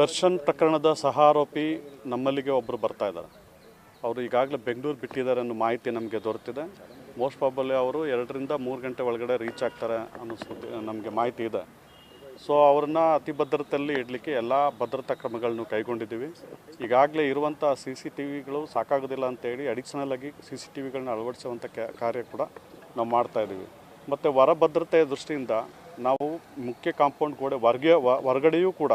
ದರ್ಶನ್ ಪ್ರಕರಣದ ಸಹ ಆರೋಪಿ ನಮ್ಮಲ್ಲಿಗೆ ಒಬ್ಬರು ಬರ್ತಾ ಇದ್ದಾರೆ. ಅವರು ಈಗಾಗಲೇ ಬೆಂಗಳೂರು ಬಿಟ್ಟಿದ್ದಾರೆ ಅನ್ನೋ ಮಾಹಿತಿ ನಮಗೆ ದೊರೆತಿದೆ. ಮೋಸ್ಟ್ ಪ್ರಾಬಲಿ ಅವರು ಎರಡರಿಂದ ಮೂರು ಗಂಟೆ ಒಳಗಡೆ ರೀಚ್ ಆಗ್ತಾರೆ ಅನ್ನೋ ಸುದ್ದಿ ನಮಗೆ ಮಾಹಿತಿ ಇದೆ. ಸೊ ಅವ್ರನ್ನ ಅತಿ ಭದ್ರತೆಯಲ್ಲಿ ಇಡಲಿಕ್ಕೆ ಎಲ್ಲ ಭದ್ರತಾ ಕ್ರಮಗಳನ್ನು ಕೈಗೊಂಡಿದ್ದೀವಿ. ಈಗಾಗಲೇ ಇರುವಂಥ ಸಿ ಸಿ ಟಿ ವಿಗಳು ಸಾಕಾಗೋದಿಲ್ಲ ಅಂತೇಳಿ ಅಡಿಷನಲ್ ಆಗಿ ಸಿ ಸಿ ಟಿ ವಿಗಳನ್ನ ಅಳವಡಿಸುವಂಥ ಕಾರ್ಯ ಕೂಡ ನಾವು ಮಾಡ್ತಾ ಇದ್ದೀವಿ. ಮತ್ತು ಹೊರ ಭದ್ರತೆಯ ದೃಷ್ಟಿಯಿಂದ ನಾವು ಮುಖ್ಯ ಕಾಂಪೌಂಡ್ ಗೋಡೆ ಹೊರಗೆ ಹೊರಗಡೆಯೂ ಕೂಡ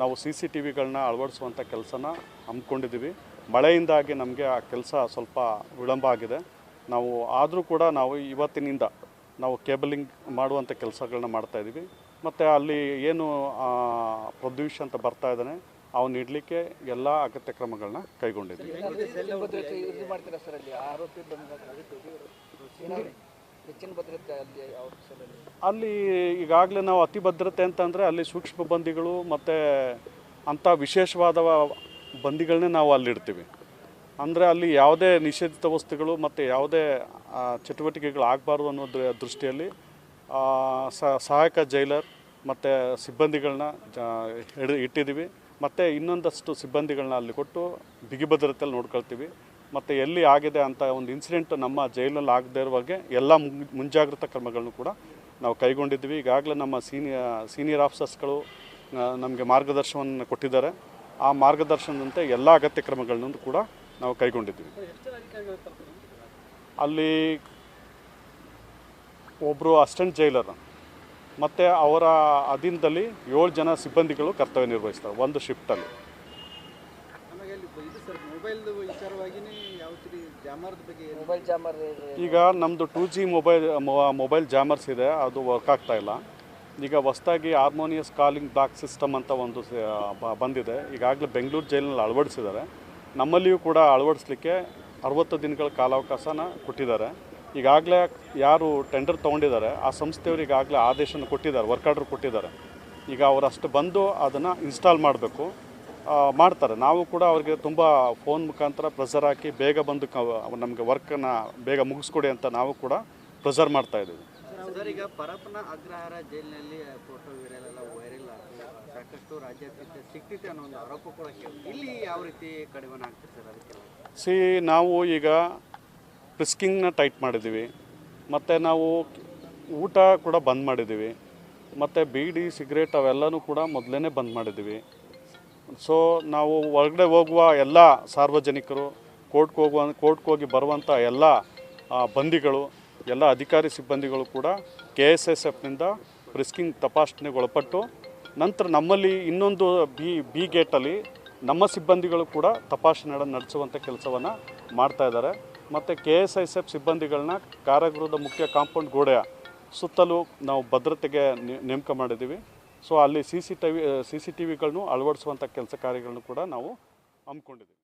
ನಾವು ಸಿ ಸಿ ಟಿ ವಿಗಳನ್ನ ಅಳವಡಿಸುವಂಥ ಕೆಲಸನ ಹಮ್ಮಿಕೊಂಡಿದ್ದೀವಿ ಮಳೆಯಿಂದಾಗಿ ನಮಗೆ ಆ ಕೆಲಸ ಸ್ವಲ್ಪ ವಿಳಂಬ ಆಗಿದೆ ನಾವು ಆದರೂ ಕೂಡ ನಾವು ಇವತ್ತಿನಿಂದ ನಾವು ಕೇಬಲಿಂಗ್ ಮಾಡುವಂಥ ಕೆಲಸಗಳನ್ನ ಮಾಡ್ತಾ ಇದ್ದೀವಿ ಮತ್ತು ಅಲ್ಲಿ ಏನು ಪ್ರೊಡ್ಯೂಷ್ ಅಂತ ಬರ್ತಾ ಇದ್ದಾನೆ ಅವನು ಇಡಲಿಕ್ಕೆ ಎಲ್ಲ ಅಗತ್ಯ ಕ್ರಮಗಳನ್ನ ಕೈಗೊಂಡಿದ್ದೀವಿ ಹೆಚ್ಚಿನ ಭದ್ರತೆ ಅಲ್ಲಿ ಅಲ್ಲಿ ಈಗಾಗಲೇ ನಾವು ಅತಿ ಭದ್ರತೆ ಅಂತಂದರೆ ಅಲ್ಲಿ ಸೂಕ್ಷ್ಮ ಬಂದಿಗಳು ಮತ್ತು ಅಂಥ ವಿಶೇಷವಾದ ಬಂದಿಗಳನ್ನೇ ನಾವು ಅಲ್ಲಿಡ್ತೀವಿ ಅಂದರೆ ಅಲ್ಲಿ ಯಾವುದೇ ನಿಷೇಧಿತ ವಸ್ತುಗಳು ಮತ್ತು ಯಾವುದೇ ಚಟುವಟಿಕೆಗಳು ಆಗಬಾರ್ದು ಅನ್ನೋ ದೃಷ್ಟಿಯಲ್ಲಿ ಸಹಾಯಕ ಜೈಲರ್ ಮತ್ತು ಸಿಬ್ಬಂದಿಗಳನ್ನ ಇಟ್ಟಿದ್ದೀವಿ. ಮತ್ತು ಇನ್ನೊಂದಷ್ಟು ಸಿಬ್ಬಂದಿಗಳನ್ನ ಅಲ್ಲಿ ಕೊಟ್ಟು ಬಿಗಿ ಭದ್ರತೆಯಲ್ಲಿ ನೋಡ್ಕೊಳ್ತೀವಿ. ಮತ್ತು ಎಲ್ಲಿ ಆಗಿದೆ ಅಂತ ಒಂದು ಇನ್ಸಿಡೆಂಟ್ ನಮ್ಮ ಜೈಲಲ್ಲಿ ಆಗದೇ ಇರುವಾಗೆ ಎಲ್ಲ ಮುಂ- ಮುಂಜಾಗ್ರತಾ ಕ್ರಮಗಳನ್ನು ಕೂಡ ನಾವು ಕೈಗೊಂಡಿದ್ವಿ ಈಗಾಗಲೇ ನಮ್ಮ ಸೀನಿಯರ್ ಸೀನಿಯರ್ ಆಫೀಸರ್ಸ್ಗಳು ನಮಗೆ ಮಾರ್ಗದರ್ಶನವನ್ನು ಕೊಟ್ಟಿದ್ದಾರೆ. ಆ ಮಾರ್ಗದರ್ಶನದಂತೆ ಎಲ್ಲ ಅಗತ್ಯ ಕ್ರಮಗಳನ್ನು ಕೂಡ ನಾವು ಕೈಗೊಂಡಿದ್ವಿ ಅಲ್ಲಿ ಒಬ್ಬರು ಅಸಿಸ್ಟೆಂಟ್ ಜೈಲರ್ ಮತ್ತು ಅವರ ಅಧೀನದಲ್ಲಿ ಏಳು ಜನ ಸಿಬ್ಬಂದಿಗಳು ಕರ್ತವ್ಯ ನಿರ್ವಹಿಸ್ತಾರೆ ಒಂದು ಶಿಫ್ಟಲ್ಲಿ ಈಗ ನಮ್ಮದು two G mobile mobile jammers ಇದೆ ಅದು ವರ್ಕ್ ಆಗ್ತಾ ಇಲ್ಲ. ಈಗ ಹೊಸ್ದಾಗಿ ಹಾರ್ಮೋನಿಯಸ್ ಕಾಲಿಂಗ್ ಬ್ಲಾಕ್ ಸಿಸ್ಟಮ್ ಅಂತ ಒಂದು ಬಂದಿದೆ. ಈಗಾಗಲೇ ಬೆಂಗಳೂರು ಜೈಲಿನಲ್ಲಿ ಅಳವಡಿಸಿದ್ದಾರೆ. ನಮ್ಮಲ್ಲಿಯೂ ಕೂಡ ಅಳವಡಿಸ್ಲಿಕ್ಕೆ ಅರವತ್ತು ದಿನಗಳ ಕಾಲಾವಕಾಶನ ಕೊಟ್ಟಿದ್ದಾರೆ. ಈಗಾಗಲೇ ಯಾರು ಟೆಂಡರ್ ತೊಗೊಂಡಿದ್ದಾರೆ ಆ ಸಂಸ್ಥೆಯವರು ಈಗಾಗಲೇ ಆದೇಶನ ಕೊಟ್ಟಿದ್ದಾರೆ ವರ್ಕ್ ಆರ್ಡರ್ ಕೊಟ್ಟಿದ್ದಾರೆ. ಈಗ ಅವರಷ್ಟು ಬಂದು ಅದನ್ನು ಇನ್ಸ್ಟಾಲ್ ಮಾಡಬೇಕು. ಮಾಡ್ತಾರೆ. ನಾವು ಕೂಡ ಅವ್ರಿಗೆ ತುಂಬ ಫೋನ್ ಮುಖಾಂತರ ಪ್ರೆಸರ್ ಹಾಕಿ ಬೇಗ ಬಂದು ಕ ನಮಗೆ ವರ್ಕನ್ನ ಬೇಗ ಮುಗಿಸ್ಕೊಡಿ ಅಂತ ನಾವು ಕೂಡ ಪ್ರೆಸರ್ ಮಾಡ್ತಾ ಇದ್ದೀವಿ. ಈಗ ಪರಪ್ಪನ ಅಗ್ರಹಾರ ಜೈಲಿನಲ್ಲಿ ಫೋಟೋ ವೈರಲ್ ಎಲ್ಲ ವೈರಲ್ ಸಾಕಷ್ಟು ರಾಜ್ಯಾದ್ಯಂತ ಅನ್ನೋ ಒಂದು ಆರೋಪ ಕೂಡ ಇಲ್ಲಿ ಯಾವ ರೀತಿ ಕಡಿಮೆ ಆಗ್ತದೆ ಸರ್ ಅದಕ್ಕೆಲ್ಲ? ಸಿ ನಾವು ಈಗ ಪ್ರಿಸ್ಕಿಂಗ್ನ ಟೈಟ್ ಮಾಡಿದ್ದೀವಿ. ಮತ್ತು ನಾವು ಊಟ ಕೂಡ ಬಂದ್ ಮಾಡಿದ್ದೀವಿ. ಮತ್ತು ಬೀಡಿ ಸಿಗರೇಟ್ ಅವೆಲ್ಲನೂ ಕೂಡ ಮೊದಲೇ ಬಂದ್ ಮಾಡಿದ್ದೀವಿ. ಸೊ ನಾವು ಹೊರಗಡೆ ಹೋಗುವ ಎಲ್ಲ ಸಾರ್ವಜನಿಕರು, ಕೋರ್ಟ್ಗೆ ಹೋಗುವ, ಕೋರ್ಟ್ಗೆ ಹೋಗಿ ಬರುವಂಥ ಎಲ್ಲ ಬಂದಿಗಳು, ಎಲ್ಲ ಅಧಿಕಾರಿ ಸಿಬ್ಬಂದಿಗಳು ಕೂಡ ಕೆ ಎಸ್ ಎಸ್ ಎಫ್ನಿಂದ ರಿಸ್ಕಿಂಗ್ ತಪಾಸಣೆಗೆ ಒಳಪಟ್ಟು ನಂತರ ನಮ್ಮಲ್ಲಿ ಇನ್ನೊಂದು ಬಿ ಬಿ ಗೇಟಲ್ಲಿ ನಮ್ಮ ಸಿಬ್ಬಂದಿಗಳು ಕೂಡ ತಪಾಸಣೆ ನಡೆಸುವಂಥ ಕೆಲಸವನ್ನು ಮಾಡ್ತಾ ಇದ್ದಾರೆ. ಮತ್ತು ಕೆ ಎಸ್ ಐ ಎಫ್ ಸಿಬ್ಬಂದಿಗಳನ್ನ ಕಾರಾಗೃಹದ ಮುಖ್ಯ ಕಾಂಪೌಂಡ್ ಗೋಡೆಯ ಸುತ್ತಲೂ ನಾವು ಭದ್ರತೆಗೆ ನೇಮಕ ಮಾಡಿದ್ದೀವಿ. ಸೊ ಅಲ್ಲಿ C C T V C C T ವಿಗಳನ್ನು ಅಳವಡಿಸುವಂಥ ಕೆಲಸ ಕಾರ್ಯಗಳನ್ನು ಕೂಡ ನಾವು ಹಮ್ಮಿಕೊಂಡಿದ್ದೀವಿ.